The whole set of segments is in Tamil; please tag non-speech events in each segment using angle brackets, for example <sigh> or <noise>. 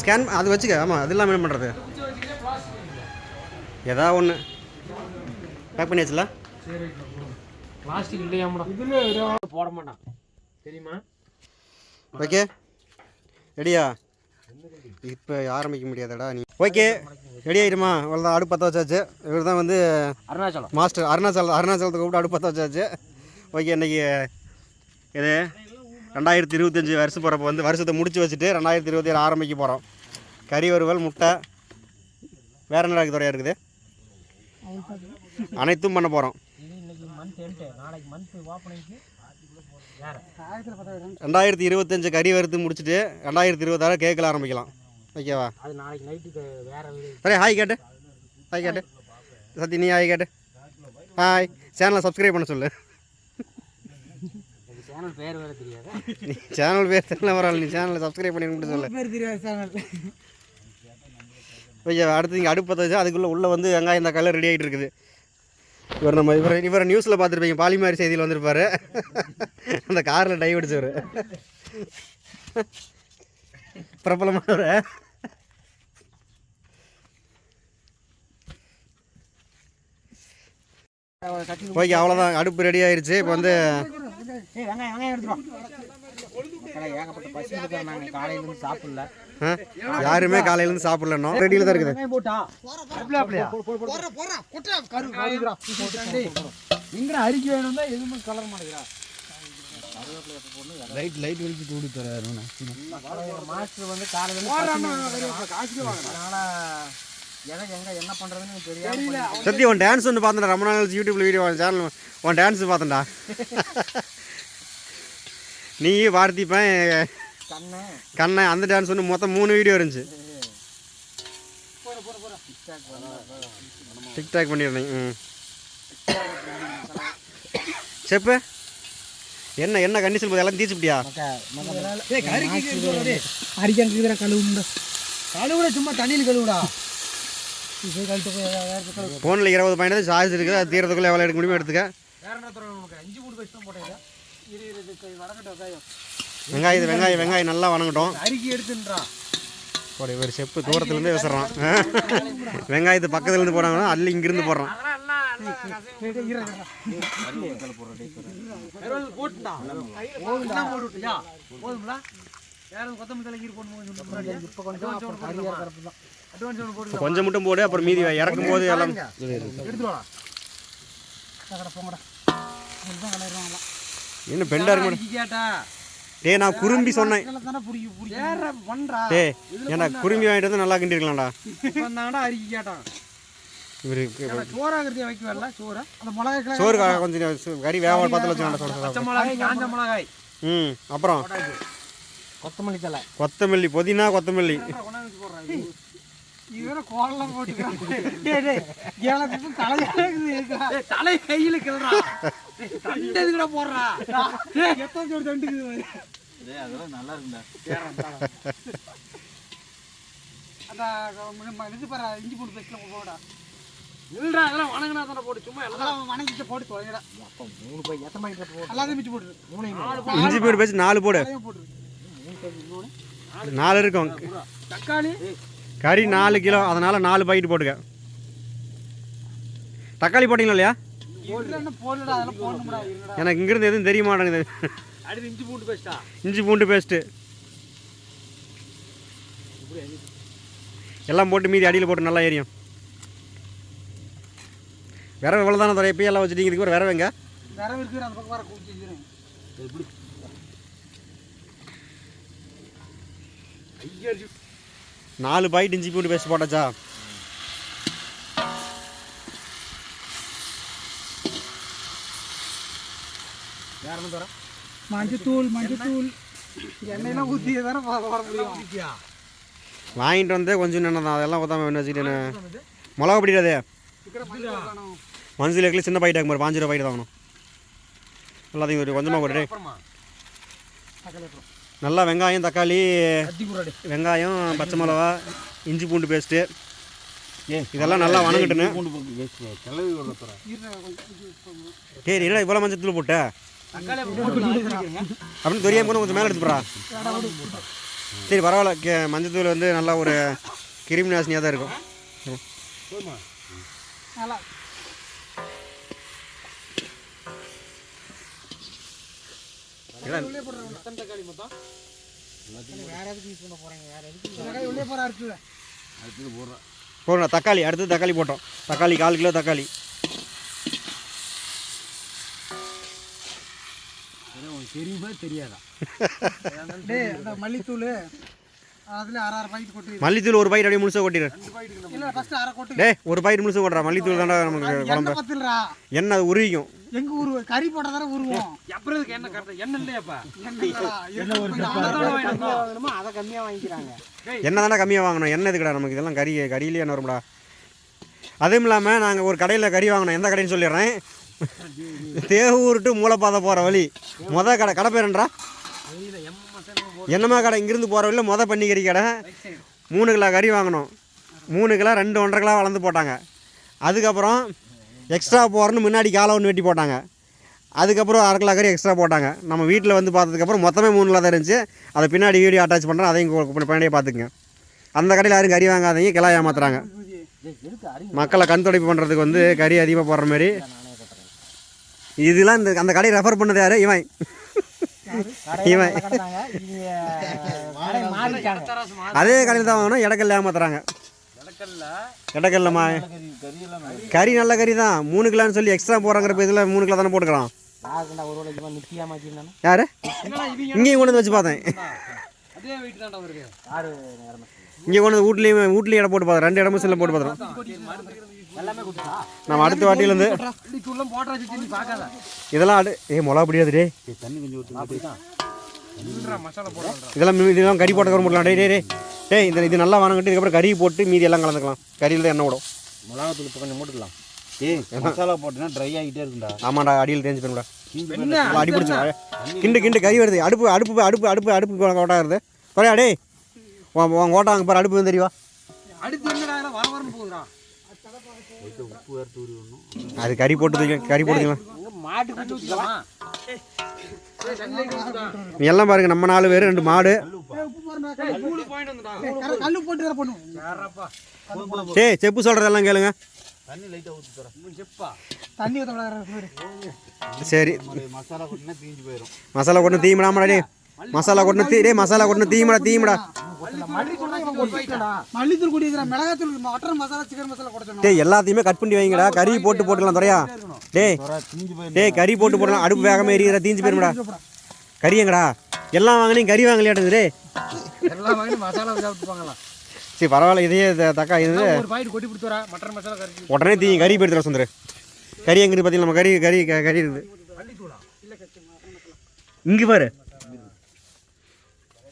ஸ்கேன் அது வச்சுக்க ஆமாம் அது இல்லாமல் என்ன பண்ணுறது ஏதா ஒன்று பேக் பண்ணியாச்சுல? பிளாஸ்டிக் இல்லையாமடா இதுல போட மாட்டான் தெரியுமா ஓகே ரெடியா இப்போ ஆரம்பிக்க முடியாதடா நீ. ஓகே ரெடி ஆகிடுமா அவ்வளோதான் அடுப்பு பற்ற வச்சாச்சு. இவர் தான் வந்து அருணாச்சலம். மாஸ்டர் அருணாச்சல் அருணாச்சலத்தை கூப்பிட்டு அடுப்பு பற்ற வச்சாச்சு. ஓகே இன்னைக்கு இது ரெண்டாயிரத்தி இருபத்தஞ்சி வருஷம் போகிறப்ப வந்து வருஷத்தை முடிச்சு வச்சுட்டு ரெண்டாயிரத்தி இருபத்தி ஏழு ஆரம்பிக்க போகிறோம் கறி வறுவல் முட்டை வேறு என்ன துறையாக இருக்குது? அனைத்தும் பண்ண போகிறோம் ரெண்டாயிரத்தி இருபத்தஞ்சு கறி வறுத்து முடிச்சுட்டு ரெண்டாயிரத்தி இருபத்தாறு கேக்கில் ஆரம்பிக்கலாம். ஓகேவா? சரி ஹாய் கேட்டு. ஹாய் கேட்டு. சத்தி நீ ஹாய் கேட்டு. ஹாய் சேனலை சப்ஸ்கிரைப் பண்ண சொல்லு. சேனல் பேர் வேற தெரியாது? நீ சேனல் பேர் தெரியல பரவாயில்ல நீ சேனலை சப்ஸ்கிரைப் பண்ணி மட்டும் சொல்லு. பேர் தெரியாது சேனல் ஓகே அடுத்து இங்கே அடுப்பு பற்ற வச்சு அதுக்குள்ளே உள்ளே வந்து வெங்காயம் தக்காளி ரெடி ஆகிட்டு இருக்குது. இவர் நம்ம இவர் இவரை நியூஸில் பார்த்துருப்பீங்க பாலிமாரி செய்தியில் வந்திருப்பாரு. அந்த காரில் டைவ் அடிச்சவர். பிரபலமானவர். ஓகே அவ்வளோதான் அடுப்பு ரெடி ஆயிருச்சு. இப்போ வந்து வெங்காயம் வெங்காயம் ஆ, யாருமே காலையிலேருந்து சாப்பிடலன்னோ ரெடியில் தான் இருக்குது. இங்க அரிக்கி வேணும் தான் எதுவுமே கலர் மாட்டேங்கிறா லைட் லைட் வலிச்சு தூடி தராரு மாஸ்டர் வந்து காலையில அதனால எனக்கு எங்க என்ன பண்றதுன்னு தெரியாம சத்தி உன் டான்ஸ் ஒன்று பார்த்தேன்டா. ரொம்ப நாள் யூடியூப்ல வீடியோ சேனல் உன் டான்ஸ் பார்த்தேன்டா. <laughs> நீ பார்த்திப்பேன் கண்ணு. கண்ணன் அந்த டான்ஸ் ஒன்று மொத்தம் மூணு வீடியோ இருந்துச்சு. டிக்டாக் பண்ணியிருந்தேன். ம். செப்பு. என்ன என்ன கண்டிஷன் போது? எல்லாம் தீச்சுப்பிட்டியா அரிக்காங்க கழுவுண்டா கழுவுட சும்மா தண்ணியில் கழுவுடா. ஃபோனில் இருபது பாயிண்ட் சார்ஜ் இருக்குது. அது தீரத்துக்குள்ளே எவ்வளோ எடுக்க முடியுமோ எடுத்துக்க. இது வெங்காயம் வெங்காயம் வெங்காயம் நல்லா வணங்கட்டும். அரிக்கி எடுத்துன்றா போட ஒரு செப்பு தூரத்துலேருந்தே விசிறான் வெங்காயத்து பக்கத்துலேருந்து போனாங்கன்னா அள்ளி இங்கிருந்து போடுறான். போதுங்களா வேற கொத்தமல்லி தலை கீரை போட்டு இப்போ கொஞ்சம் கொஞ்சம் மட்டும் போடு அப்புறம் மீதி இறக்கும் போது எல்லாம் என்ன பெண்டா இருக்கு டேய் நான் குறும்பி சொன்னேன். டேய் ஏன்னா குறும்பி வாங்கிட்டு வந்து நல்லா கிண்டி இருக்கலாம்டா வந்தாங்கடா அரிக்கி கேட்டான். சோறு கொஞ்சம் கறி வேக சோறு பச்சை மிளகாய் காஞ்ச மிளகாய். ம் அப்புறம்? கொத்தமல்லி தலை கொத்தமல்லி புதினா கொத்தமல்லி. இவர கோலம் போட்டுக்கிறான் தலை கையில கிளறா. தண்டது கூட போடுறா? எத்தனை ஜோடி தண்டுக்குது அதெல்லாம் நல்லா இருக்குண்டா அந்த இது பாரு இஞ்சி பூண்டு பேஸ்ட்ல போடா. இல்லடா அதெல்லாம் வணங்கினா தானே போடு. சும்மா எல்லாம் வணங்கிட்டு போட்டு தொலைங்கடா அப்ப மூணு பை எத்தனை பாக்கெட் போடு எல்லாத்தையும் மிச்சு போட்டு மூணு இஞ்சி பேர் பேசி நாலு போடு. போட்டு நாலு இருக்கும். தக்காளி? கறி நாலு கிலோ அதனால நாலு பாக்கெட் போட்டுக்க. தக்காளி போட்டீங்களா இல்லையா? எனக்கு இங்கிருந்து எதுவும் தெரிய மாட்டேங்குது. இஞ்சி பூண்டு இஞ்சி பூண்டு பேஸ்ட்டு எல்லாம் போட்டு மீதி அடியில் போட்டு நல்லா எரியும். விரவு எவ்வளோ தானே துறை எப்பயும் எல்லாம் வச்சுட்டீங்க இதுக்கு ஒரு விரவுங்க வேற நாலு பாக்கெட் இஞ்சி பூண்டு பேஸ்ட் போட்டாச்சா? மஞ்சத்தூள் மஞ்சத்தூள். எண்ணெயெல்லாம் ஊற்றி தானே வர முடியும். வாங்கிட்டு வந்து கொஞ்சம் என்ன அதெல்லாம் ஊற்றாம என்ன வச்சுக்கிட்டு மிளகா பிடிக்காதே மஞ்சள் ஏக்கில் சின்ன பாக்கெட் ஆகும் பாஞ்சு ரூபா பாக்கெட் வாங்கணும். எல்லாத்தையும் ஒரு கொஞ்சமாக போட்டு நல்லா வெங்காயம் தக்காளி வெங்காயம் பச்சை மிளகா இஞ்சி பூண்டு பேஸ்ட்டு இதெல்லாம் நல்லா வணங்கட்டுன்னு. டேய் என்னடா இவ்வளோ மஞ்சள் தூள் போட்ட அப்படின்னு தெரியாம கூட கொஞ்சம் மேலே எடுத்து போறா சரி பரவாயில்ல. கே- மஞ்சத்தூள் வந்து நல்லா ஒரு கிருமி நாசினியாக தான் இருக்கும் தக்காளி மொத்தம்? வேற எதுக்கு யூஸ் பண்ண வேற எதுக்கு தக்காளி உள்ளே போற அறுத்துல போடுறோம். தக்காளி அடுத்து தக்காளி போட்டோம். தக்காளி கால் கிலோ தக்காளி. தெரியுமா? தெரியாதா? <laughs> டேய் அந்த மல்லித்தூள். மல்லித்தூள் ஒரு பாக்கெட் அப்படியே முழுசாக கொட்டிடு. இல்ல ஃபர்ஸ்ட் அரை கொட்டு டேய் ஒரு பாக்கெட் முழுசாக கொட்டுறா மல்லித்தூள் தாண்டா நமக்கு எண்ணெய் குழம்பு. எண்ணெய் அது உருவிக்கும் எங்க ஊரு கறி போட்டா தானே உருவோம் அப்புறம் இதுக்கு என்ன கரெக்டாக என்ன இல்லையாப்பா? என்ன ஒரு அதை கம்மியாக வாங்கிக்கிறாங்க. எண்ணெய் தானே கம்மியாக வாங்கணும். எண்ணெய் எதுக்குடா நமக்கு? இதெல்லாம் கறி கறியிலே எண்ணெய் வரும்டா. அதுவும் இல்லாமல் நாங்கள் ஒரு கடையில் கறி வாங்கினோம். எந்த கடைன்னு சொல்லிடுறேன். தேவூர் டு மூலப்பாதை போகிற வழி. மொதல் கடை கடை பேருன்றா என்னம்மா கடை? இங்கிருந்து போகிற வழியில் மொதல் பண்ணி கடை. மூணு கிலோ கறி வாங்கினோம் மூணு கிலோ ரெண்டு ஒன்றரை கிலோ வளர்ந்து போட்டாங்க. அதுக்கப்புறம் எக்ஸ்ட்ரா போகிறன்னு முன்னாடி காலை ஒன்று வெட்டி போட்டாங்க. அதுக்கப்புறம் அரை கிலோ கறி எக்ஸ்ட்ரா போட்டாங்க. நம்ம வீட்டில் வந்து பார்த்ததுக்கப்புறம் மொத்தமே மூணு கிலோ தான் இருந்துச்சு. அதை பின்னாடி வீடியோ அட்டாச் பண்ணுறேன் அதையும் பின்னாடியே பார்த்துக்குங்க. அந்த கடையில் யாரும் கறி வாங்காதீங்க. கிலோ ஏமாத்துறாங்க. மக்களை கண் துடைப்பு பண்ணுறதுக்கு வந்து கறி அதிகமாக போடுற மாதிரி. இதெல்லாம் இந்த அந்த கடையை ரெஃபர் பண்ணது யாரு? இவன். இவன் <laughs> அதே கடையில் தான் வாங்கணும். இடக்கல்ல ஏமாத்துறாங்க. இடக்கல்லம்மா கறி நல்ல கறி தான். மூணு கிலோன்னு சொல்லி எக்ஸ்ட்ரா போகிறாங்கிற இதில் மூணு கிலோ தானே போட்டுக்கலாம் யாரு? இங்கேயும் கொண்டு வந்து வச்சு பார்த்தேன். இங்கே கொண்டு வந்து வீட்லேயும் வீட்லேயும் இடம் போட்டு பார்த்தேன் ரெண்டு இடமும் சில போட்டு பார்த்துருவோம் நம்ம அடுத்த வாட்டியிலேருந்து இதெல்லாம் அடு ஏ மிளகா பிடியாது டே தண்ணி கொஞ்சம் இதெல்லாம் இதெல்லாம் கறி போட்டு போடலாம் டே டே டே டேய். இந்த இது நல்லா வாங்கிட்டு இதுக்கப்புறம் கறி போட்டு மீதி எல்லாம் கலந்துக்கலாம். கறியில் தான் எண்ணெய் விடும். மிளகாத்தூள் இப்போ கொஞ்சம் மூட்டுக்கலாம். ஏய் மசாலா போட்டேன்னா ட்ரை ஆகிட்டே இருக்கும்டா. ஆமாண்டா அடியில் தேஞ்சு என்ன? அடி பிடிச்சி கிண்டு கிண்டு கறி வருது. அடுப்பு அடுப்பு அடுப்பு அடுப்பு அடுப்பு கோட்டா வருது குறையா டேய். உன் கோட்டா அங்கே பாரு அடுப்பு வந்து தெரியுவா அடுத்து என்னடா வர வரன்னு போகுதுடா. உப்பு வேறு தூரி விடணும் அது கறி போட்டு கறி போட்டுக்கலாம் எல்லாம் பாருங்க நம்ம நாலு பேர் ரெண்டு மாடு. சே டேய் செப்பு சொல்றதெல்லாம் கேளுங்க. சரி. மசாலா போட்டினா தீஞ்சு கொண்டு மசாலா கொண்டு தீ டேய் மசாலா கொண்டு தீமடா தீமடா. மல்லித்தூள் குடி இருக்கிற மிளகாத்தூள் மட்டன் மசாலா சிக்கன் மசாலா கூட சொன்னோம் டேய் எல்லாத்தையுமே கட் பண்ணி வைங்கடா. கறி போட்டு போட்டுக்கலாம் துறையா டேய் டேய் கறி போட்டு போடலாம் அடுப்பு வேகமாக எரியிற தீஞ்சு போயிரும்டா கறி எங்கடா? எல்லாம் வாங்கினீங்க கறி வாங்கலையாட்டுது டேய். எல்லாம் வாங்கி மசாலா சாப்பிட்டுப்பாங்களா? சரி பரவாயில்ல இதே தக்கா இது ஒரு பாயிண்ட் கொட்டி கொடுத்துறா மட்டன் மசாலா கறி உடனே தீ கறி போய் சுந்தர். கறி எங்கே பார்த்தீங்களா நம்ம கறி கறி க- கறி இருக்குது. இங்கே பாரு எடுத்தாச்சு குறை குறை உனக்கெல்லாம் தெரியல தெரியலன்னு சொல்லியிருக்கிறாங்க நான்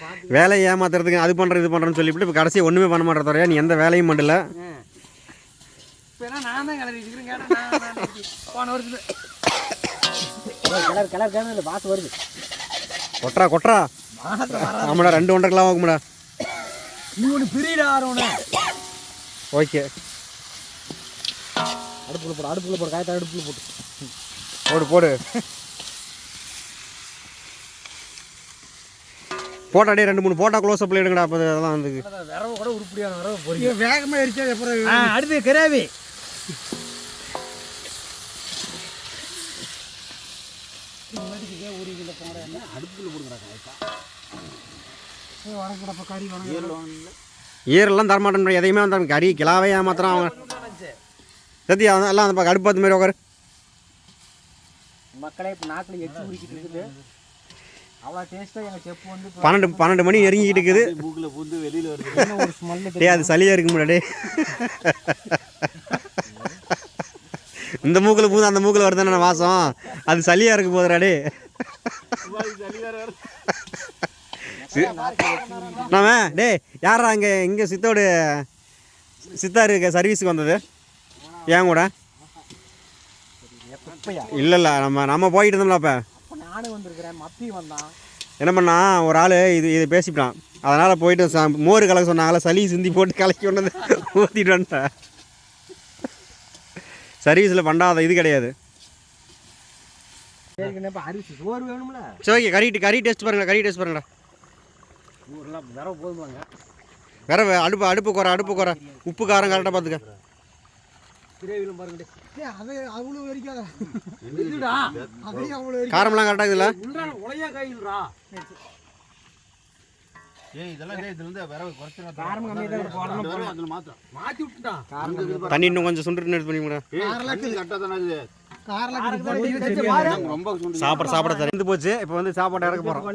பார்த்து வேலையை ஏமாத்துறதுக்கு அது பண்ணுறது இது பண்ணுறேன்னு சொல்லிவிட்டு இப்போ கடைசி ஒன்றுமே பண்ண மாட்டேற நீ எந்த வேலையும் பண்ணல. கேட்டா கொட்றா ஆமாடா ரெண்டு ஒன்றரை கிலோ ஆகும்டா ஓகே. அடுப்புல போடு அடுப்புல போடு காயத்தை அடுப்புல போட்டு போடு போடு. போட்டா டே ரெண்டு மூணு போட்டா க்ளோஸ் அப்ல எடுங்கடா அப்போ அதெல்லாம் வந்து விரவு கூட உருப்படியான விரவு பொறி வேகமா எரிச்சா அப்புறம் அடுத்து கிராவி. வணக்கடப்பா கறி வணக்கம். ஈரெல்லாம் தரமாட்டேன் எதையுமே வந்து கறி கிலாவே ஏமாத்துறான் அவன். சத்தி அவன் எல்லாம் அந்த பக்கம் அடுப்பு பார்த்த மாதிரி உட்காரு மக்களே இப்போ நாக்கில் எச்சு குடிக்கிட்டு இருக்குது. அவ்வளோ டேஸ்ட்டாக எங்கள் செப்பு வந்து பன்னெண்டு பன்னெண்டு மணி நெருங்கிட்டு இருக்குது. மூக்கில் பூந்து வெளியில் வருது. ஒரு ஸ்மெல்லு டேய் அது சளியாக இருக்கு முன்னாடி. இந்த மூக்கில் பூந்து அந்த மூக்கில் வருதானே வாசம்? அது சளியாக இருக்கு போதுடா டே நாம டேய் யாரா அங்கே இங்கே சித்தோடு சித்தாரு சர்வீஸுக்கு வந்தது? ஏன் கூட? இல்லை இல்லை நம்ம நம்ம போயிட்டு இருந்தோம்ல அப்போ. நானும் வந்திருக்கிறேன் மப்பி வந்தான் என்ன பண்ணா ஒரு ஆள் இது இது பேசிவிட்டான் அதனால் போயிட்டு ச மோர் கலக்க சொன்னாங்களே சளி சிந்தி போட்டு கலக்கி கொண்டு ஊற்றிட்டு வந்துட்டேன் சர்வீஸில் பண்ணாத இது கிடையாது. சரி ஓகே கறி கறி டேஸ்ட் பாருங்களா கறி டேஸ்ட் ஊரெல்லாம் விரவ அடுப்பு அடுப்பு குறை அடுப்பு குறை. உப்பு காரம் கரெக்டாக பார்த்துக்க கிரேவிலும் பாருங்க ஏய், அது அவ்வளோ வரைக்காத இதுடா அதையும் அவ்வளோ வரைக்கும் காரம்லாம் கரெக்டாக இருக்குல்ல உள்றான உலையா காயில்றா ஏய் இதெல்லாம் டேய் இதுல இருந்து காரம் தான் அதில் விட்டுட்டான் தண்ணி இன்னும் கொஞ்சம் சுண்டுட்டு எடுத்து பண்ணிவிடுறேன் தண்ணி கரெக்டாக தானே இருக்குது. காரில் ரொம்ப சுண்டி. சாப்பிட சாப்பிட வந்து போச்சு. இப்போ வந்து சாப்பாடு இறக்க போகிறோம்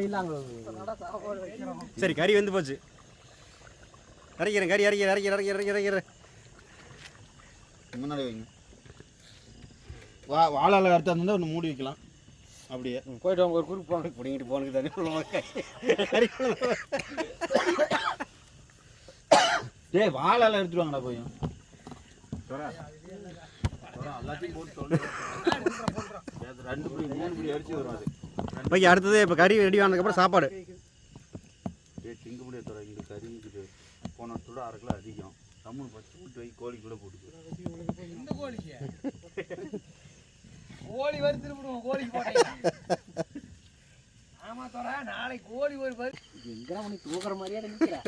சரி கறி வந்து போச்சு. இறக்கிறேன் கறி இறக்கி இறக்கி இறக்கி இறக்கி இறக்கிறேன். முன்னாடி வைங்க. வா வாழால அறுத்து இருந்தால் ஒன்று மூடி வைக்கலாம். அப்படியே. போயிட்டு அவங்க ஒரு குரூப் போங்க பிடிங்கிட்டு போனதுக்கு தண்ணி டேய் வாழால எடுத்துருவாங்கடா போய். எல்லாத்தையும் போட்டு சொல்லு. அது ரெண்டு புடி மூணு புடி அடிச்சு வரும் அது. ஓகே அடுத்தது இப்போ கறி ரெடி ஆனதுக்கப்புறம் சாப்பாடு. ஏய் திங்க முடியாது தர இங்கே கறி போன அரை கிலோ அதிகம். தமிழ் விட்டு வை கோழி கூட இந்த கோழிக்கு. கோழி வறுத்துட்டு விடுவோம் கோழிக்கு போட்டேன் ஆமா தோற நாளைக்கு கோழி ஒரு வறு எங்கடா உனக்கு தூக்குற மாதிரியே இருக்குது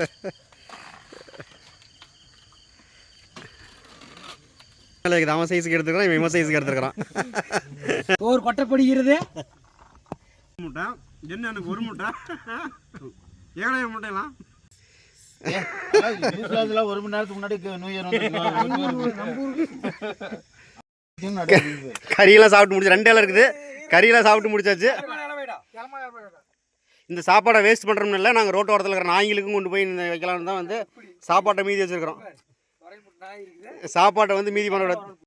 அவன் சைஸுக்கு எடுத்துக்கிறான் இவன் சைஸுக்கு எடுத்துக்கிறான். ஒரு கொட்டைப்படுகிறது முட்டை என்ன எனக்கு ஒரு முட்டை? ஏழாயிரம் முட்டையெல்லாம்? ஒரு மணி நேரத்துக்கு முன்னாடி நியூ இயர் கறியெல்லாம் சாப்பிட்டு முடிச்சு ரெண்டு இலை இருக்குது. கறியெல்லாம் சாப்பிட்டு முடிச்சாச்சு. இந்த சாப்பாடை வேஸ்ட் பண்ணுறோம்னு இல்லை நாங்கள் ரோட்டு ஓரத்தில் இருக்கிற நாய்களுக்கும் கொண்டு போய் இந்த வைக்கலாம்னு தான் வந்து சாப்பாட்டை மீதி வச்சுருக்கிறோம். சாப்பாட்டை வந்து மீதி பண்ண